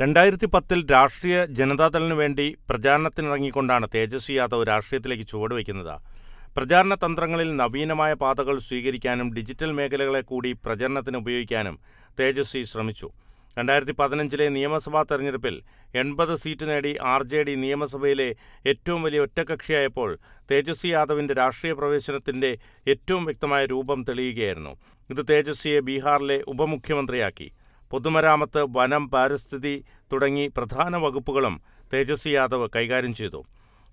രണ്ടായിരത്തി പത്തിൽ രാഷ്ട്രീയ ജനതാദളിനു വേണ്ടി പ്രചാരണത്തിനിറങ്ങിക്കൊണ്ടാണ് തേജസ്വി യാദവ് രാഷ്ട്രീയത്തിലേക്ക് ചുവടുവയ്ക്കുന്നത് പ്രചാരണ തന്ത്രങ്ങളിൽ നവീനമായ പാതകൾ സ്വീകരിക്കാനും ഡിജിറ്റൽ മേഖലകളെ കൂടി പ്രചരണത്തിന് ഉപയോഗിക്കാനും തേജസ്വി ശ്രമിച്ചു. രണ്ടായിരത്തി പതിനഞ്ചിലെ നിയമസഭാ തെരഞ്ഞെടുപ്പിൽ എൺപത് സീറ്റ് നേടി ആർ ജെ ഡി നിയമസഭയിലെ ഏറ്റവും വലിയ ഒറ്റകക്ഷിയായപ്പോൾ തേജസ്വി യാദവിന്റെ രാഷ്ട്രീയ പ്രവേശനത്തിന്റെ ഏറ്റവും വ്യക്തമായ രൂപം തെളിയുകയായിരുന്നു. ഇത് തേജസ്വിയെ ബീഹാറിലെ ഉപമുഖ്യമന്ത്രിയാക്കി. പൊതുമരാമത്ത് വനം പാരിസ്ഥിതി തുടങ്ങി പ്രധാന വകുപ്പുകളും തേജസ്വി യാദവ് കൈകാര്യം ചെയ്തു.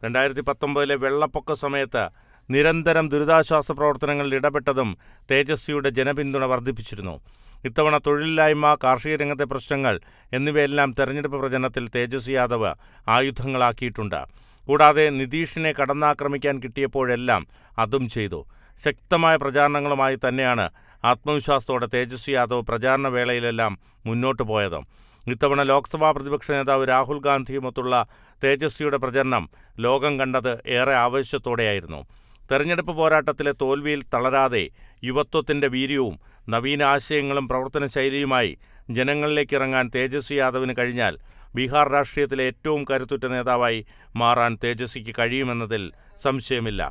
രണ്ടായിരത്തി പത്തൊമ്പതിലെ വെള്ളപ്പൊക്ക സമയത്ത് നിരന്തരം ദുരിതാശ്വാസ പ്രവർത്തനങ്ങളിൽ ഇടപെട്ടതും തേജസ്വിയുടെ ജനപിന്തുണ വർദ്ധിപ്പിച്ചിരുന്നു. ഇത്തവണ തൊഴിലില്ലായ്മ കാർഷിക രംഗത്തെ പ്രശ്നങ്ങൾ എന്നിവയെല്ലാം തെരഞ്ഞെടുപ്പ് പ്രചരണത്തിൽ തേജസ്വി യാദവ് ആയുധങ്ങളാക്കിയിട്ടുണ്ട്. കൂടാതെ നിതീഷിനെ കടന്നാക്രമിക്കാൻ കിട്ടിയപ്പോഴെല്ലാം അതും ചെയ്തു. ശക്തമായ പ്രചാരണങ്ങളുമായി തന്നെയാണ് ആത്മവിശ്വാസത്തോടെ തേജസ്വി യാദവ് പ്രചാരണ വേളയിലെല്ലാം മുന്നോട്ടു പോയത്. ഇത്തവണ ലോക്സഭാ പ്രതിപക്ഷ നേതാവ് രാഹുൽ ഗാന്ധിയുമൊത്തുള്ള തേജസ്വിയുടെ പ്രചരണം ലോകം കണ്ടത് ഏറെ ആവേശത്തോടെയായിരുന്നു. തെരഞ്ഞെടുപ്പ് പോരാട്ടത്തിലെ തോൽവിയിൽ തളരാതെ യുവത്വത്തിന്റെ വീര്യവും നവീന ആശയങ്ങളും പ്രവർത്തന ശൈലിയുമായി ജനങ്ങളിലേക്ക് ഇറങ്ങാൻ തേജസ്വി യാദവിന് കഴിഞ്ഞാൽ ബീഹാർ രാഷ്ട്രീയത്തിലെ ഏറ്റവും കരുത്തുറ്റ നേതാവായി മാറാൻ തേജസ്വിക്ക് കഴിയുമെന്നതിൽ സംശയമില്ല.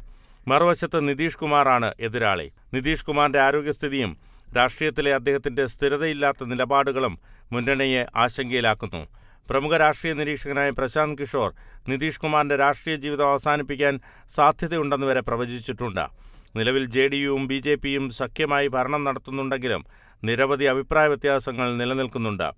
മറുവശത്ത് നിതീഷ് കുമാറാണ് എതിരാളി. നിതീഷ് കുമാറിന്റെ ആരോഗ്യസ്ഥിതിയും രാഷ്ട്രീയത്തിലെ അദ്ദേഹത്തിന്റെ സ്ഥിരതയില്ലാത്ത നിലപാടുകളും മുന്നണിയെ ആശങ്കയിലാക്കുന്നു. പ്രമുഖ രാഷ്ട്രീയ നിരീക്ഷകനായ പ്രശാന്ത് കിഷോർ നിതീഷ് കുമാറിന്റെ രാഷ്ട്രീയ ജീവിതം അവസാനിപ്പിക്കാൻ സാധ്യതയുണ്ടെന്ന് വരെ പ്രവചിച്ചിട്ടുണ്ട്. നിലവിൽ ജെ ഡി യുവും ബി ജെ പിയും സഖ്യമായി ഭരണം നടത്തുന്നുണ്ടെങ്കിലും നിരവധി അഭിപ്രായ വ്യത്യാസങ്ങൾ നിലനിൽക്കുന്നുണ്ട്.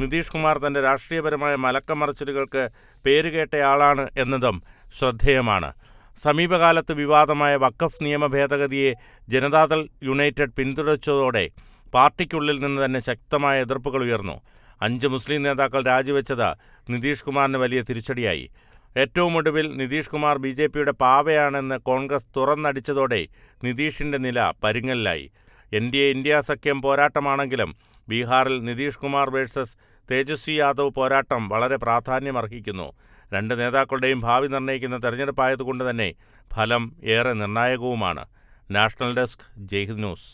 നിതീഷ് കുമാർ തന്റെ രാഷ്ട്രീയപരമായ മലക്കമറിച്ചിലുകൾക്ക് പേരുകേട്ടയാളാണ് എന്നതും ശ്രദ്ധേയമാണ്. സമീപകാലത്ത് വിവാദമായ വഖഫ് നിയമ ഭേദഗതിയെ ജനതാദൾ യുണൈറ്റഡ് പിന്തുണച്ചതോടെ പാർട്ടിക്കുള്ളിൽ നിന്ന് തന്നെ ശക്തമായ എതിർപ്പുകൾ ഉയർന്നു. അഞ്ച് മുസ്ലിം നേതാക്കൾ രാജിവെച്ചത് നിതീഷ് കുമാറിന് വലിയ തിരിച്ചടിയായി. ഏറ്റവും ഒടുവിൽ നിതീഷ് കുമാർ ബി ജെ പിയുടെ പാവയാണെന്ന് കോൺഗ്രസ് തുറന്നടിച്ചതോടെ നിതീഷിന്റെ നില പരുങ്ങലിലായി. എൻ ഡി എ ഇന്ത്യ സഖ്യം പോരാട്ടമാണെങ്കിലും ബീഹാറിൽ നിതീഷ് കുമാർ വേഴ്സസ് തേജസ്വി യാദവ് പോരാട്ടം വളരെ പ്രാധാന്യമർഹിക്കുന്നു. രണ്ട് നേതാക്കളുടെയും ഭാവി നിർണയിക്കുന്ന തെരഞ്ഞെടുപ്പായതുകൊണ്ട് തന്നെ ഫലം ഏറെ നിർണായകവുമാണ്. National desk Jaihind news.